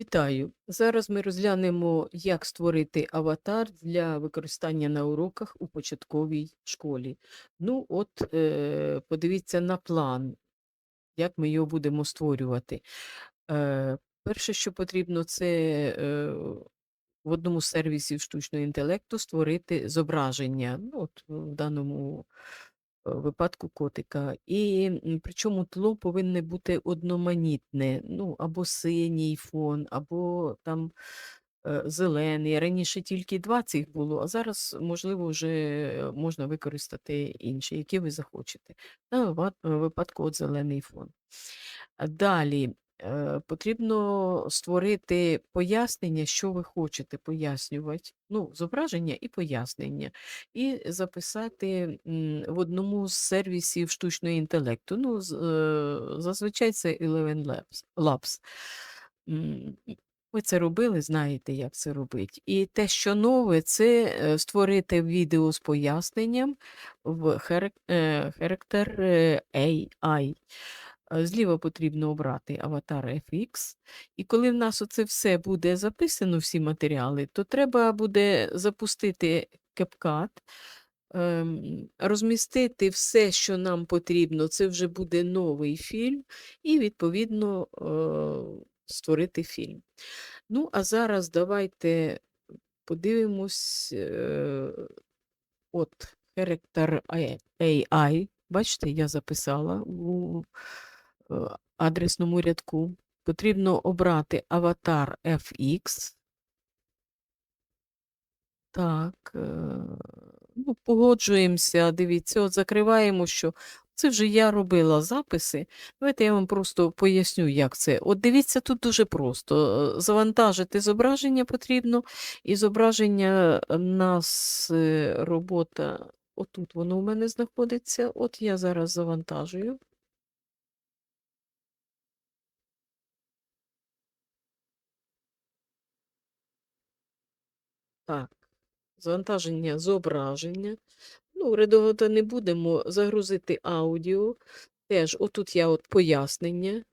Вітаю! Зараз ми розглянемо, як створити аватар для використання на уроках у початковій школі. Ну, от, е, подивіться на план, як ми його будемо створювати. Е, перше, що потрібно, це е, в одному з сервісів штучного інтелекту створити зображення. Ну, от в даному випадку котика. І причому тло повинне бути одноманітне, ну, або синій фон, або там е, зелений. Раніше тільки два цих було, а зараз, можливо, вже можна використати інші, які ви захочете. На випадку от зелений фон. Далі е, потрібно створити пояснення, що ви хочете пояснювати. Ну, зображення і пояснення. І записати в одному з сервісів штучного інтелекту. Ну, е, зазвичай це Eleven Labs. Labs. Ви це робили, знаєте, як це робити. І те, що нове, це е, створити відео з поясненням в е, е, AI. Е, Зліва потрібно обрати аватар FX. І коли в нас оце все буде записано, всі матеріали, то треба буде запустити CapCut, ем, розмістити все, що нам потрібно. Це вже буде новий фільм, і, відповідно, е, створити фільм. Ну, а зараз давайте подивимось. е, От, Character AI. Бачите, я записала у адресному рядку. Потрібно обрати аватар FX. Так, е, ну, погоджуємося. Дивіться, от закриваємо, що це вже я робила записи. Давайте я вам просто поясню, як це. От дивіться, тут дуже просто. Е, Завантажити зображення потрібно, і зображення в нас е, робота. Отут воно у мене знаходиться. От я зараз завантажую. Так, завантаження зображення. Ну, редагувати не будемо. Загрузити аудіо. Теж, отут я от пояснення.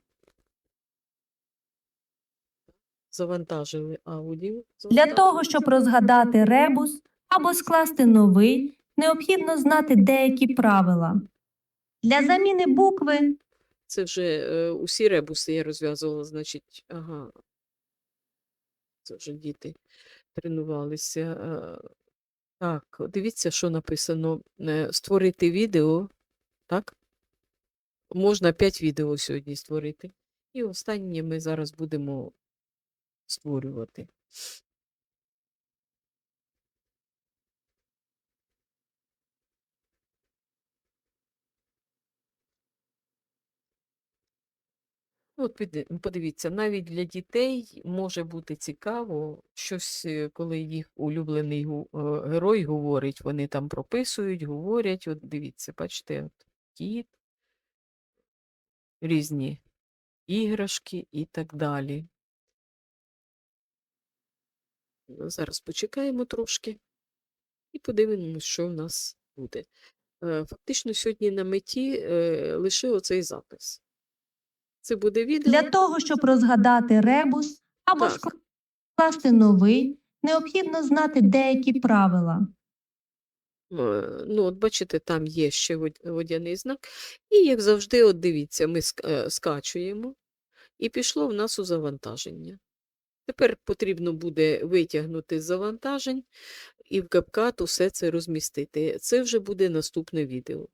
Завантажили аудіо. Для того, щоб розгадати ребус або скласти новий, необхідно знати деякі правила. Для заміни букви Це вже е, усі ребуси я розв'язувала, значить, ага. Це вже діти тренувалися. Е, так, дивіться, що написано. Е, Створити відео, так? Можна 5 відео сьогодні створити. І останнє ми зараз будемо створювати. От подивіться, навіть для дітей може бути цікаво щось, е, коли їх улюблений е, герой говорить, вони там прописують, говорять. От дивіться, бачите, от кіт, різні іграшки і так далі. Ну, Зараз почекаємо трошки і подивимося, що в нас буде. Е, Фактично сьогодні на меті е, лише оцей запис. Це буде відео. для того, щоб розгадати ребус або Так. скласти новий, необхідно знати деякі правила. Е, Ну, от бачите, там є ще водяний знак. І, як завжди, от дивіться, ми е, скачуємо, і пішло в нас у завантаження. Тепер потрібно буде витягнути з завантажень і в CapCut усе це розмістити. Це вже буде наступне відео.